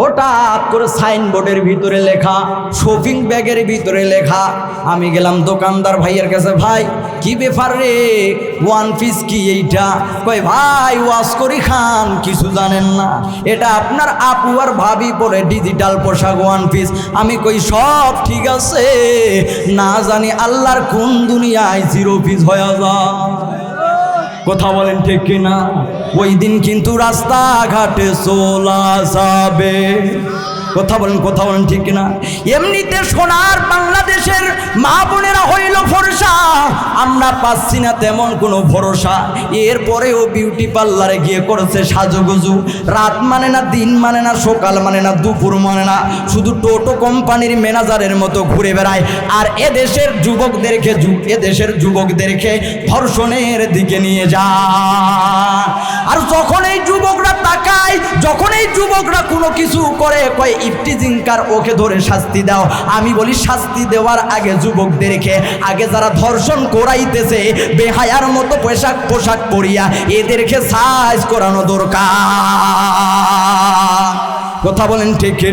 হঠাৎ করে সাইনবোর্ডের ভিতরে লেখা, শপিং ব্যাগের ভিতরে লেখা, আমি গেলাম দোকানদার ভাইয়ের কাছে, ভাই, কি ব্যাপার রে? ওয়ান পিস কি এইটা? কই ভাই, ওয়াশ করি খান, কিছু জানেন না। এটা আপনার আপু আর ভাবি পরে ডিজিটাল পোশাক ওয়ান পিস। আমি কই, সব ঠিক আছে। না জানি আল্লাহর কোন দুনিয়ায় জিরো পিস হয়ে যায়। কথা বলেন ঠিক কিনা? ওই দিন কিন্তু রাস্তাঘাটে চলা যাবে। কথা বলেন কথা বলেন ঠিক কিনা? এমনিতে সোনার বাংলাদেশের মা বোনেরা হইল ভরসা। আমরা পাচ্ছি না তেমন কোনো ভরসা। এরপরেও বিউটি পার্লারে গিয়ে করেছে সাজুগুজু। রাত মানে না, দিন মানে না, সকাল মানে না, দুপুর মানে না। শুধু টোটো কোম্পানির ম্যানেজারের মতো ঘুরে বেড়ায়। আর এদেশের যুবকদেরকে যু- এদেশের যুবকদেরকে ধর্ষণের দিকে নিয়ে যায়। আর যখন এই যুবকরা তাকায় যখন এই যুবকরা কোনো কিছু করে, কয় ইফটি ইফটিজিংকার ওকে ধরে শাস্তি দাও। আমি বলি, শাস্তি দেওয়ার আগে যুবকদেরকে, আগে যারা ধর্ষণ করাইতেছে, বেহায়ার মতো পোশাক পোশাক পরিয়া, এদেরকে সাইজ করানো দরকার। কথা বলেন ঠিক